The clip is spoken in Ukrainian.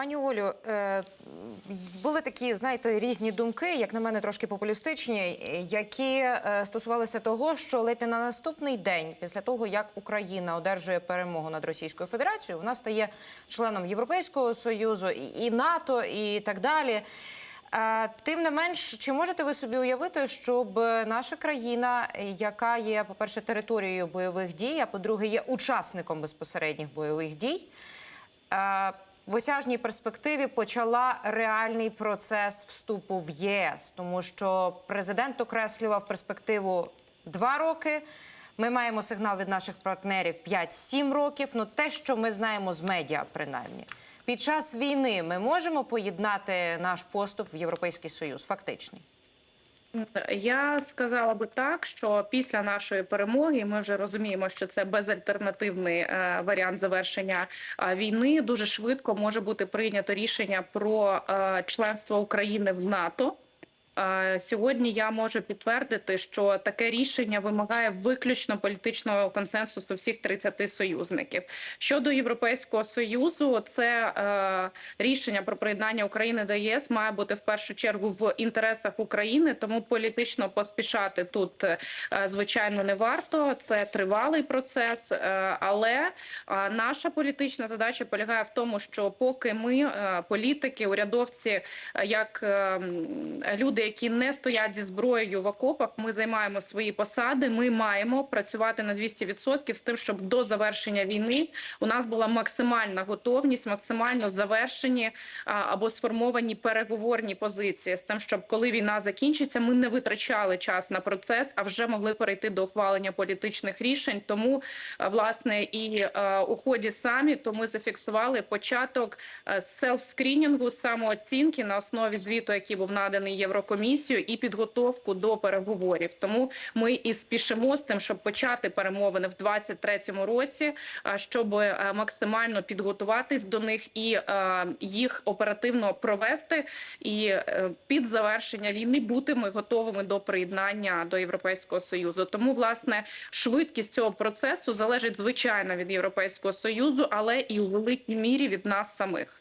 Пані Олю, е, були такі, знаєте, різні думки, як на мене, трошки популістичні, які е, стосувалися того, що ледь не на наступний день, після того як Україна одержує перемогу над Російською Федерацією, вона стає членом Європейського союзу і, НАТО, і так далі. Е, Тим не менш, чи можете ви собі уявити, щоб наша країна, яка є, по-перше, територією бойових дій, а по-друге, є учасником безпосередніх бойових дій, в осяжній перспективі почала реальний процес вступу в ЄС, тому що президент окреслював перспективу два роки. Ми маємо сигнал від наших партнерів 5-7 років. Ну те, що ми знаємо з медіа, принаймні. Під час війни ми можемо поєднати наш поступ в Європейський Союз, фактичний. Я сказала би так, що після нашої перемоги ми вже розуміємо, що це безальтернативний е, варіант завершення війни. Дуже швидко може бути прийнято рішення про е, членство України в НАТО. Сьогодні я можу підтвердити, що таке рішення вимагає виключно політичного консенсусу всіх 30 союзників. Щодо Європейського союзу, це е, рішення про приєднання України до ЄС має бути в першу чергу в інтересах України, тому політично поспішати тут е, звичайно не варто. Це тривалий процес, е, але наша політична задача полягає в тому, що поки ми, е, політики, урядовці, як е, люди, які не стоять зі зброєю в окопах, ми займаємо свої посади. Ми маємо працювати на 200% з тим, щоб до завершення війни у нас була максимальна готовність, максимально завершені або сформовані переговорні позиції з тим, щоб коли війна закінчиться, ми не витрачали час на процес, а вже могли перейти до ухвалення політичних рішень. Тому власне і у ході саміту ми зафіксували початок селф-скрінінгу, самооцінки на основі звіту, який був наданий Єврокомісією, і підготовку до переговорів. Тому ми і спішимо з тим, щоб почати перемовини в 2023 році, щоб е, максимально підготуватись до них і е, їх оперативно провести. І е, під завершення війни бути ми готовими до приєднання до Європейського союзу. Тому власне швидкість цього процесу залежить звичайно від Європейського союзу, але і у великій мірі від нас самих.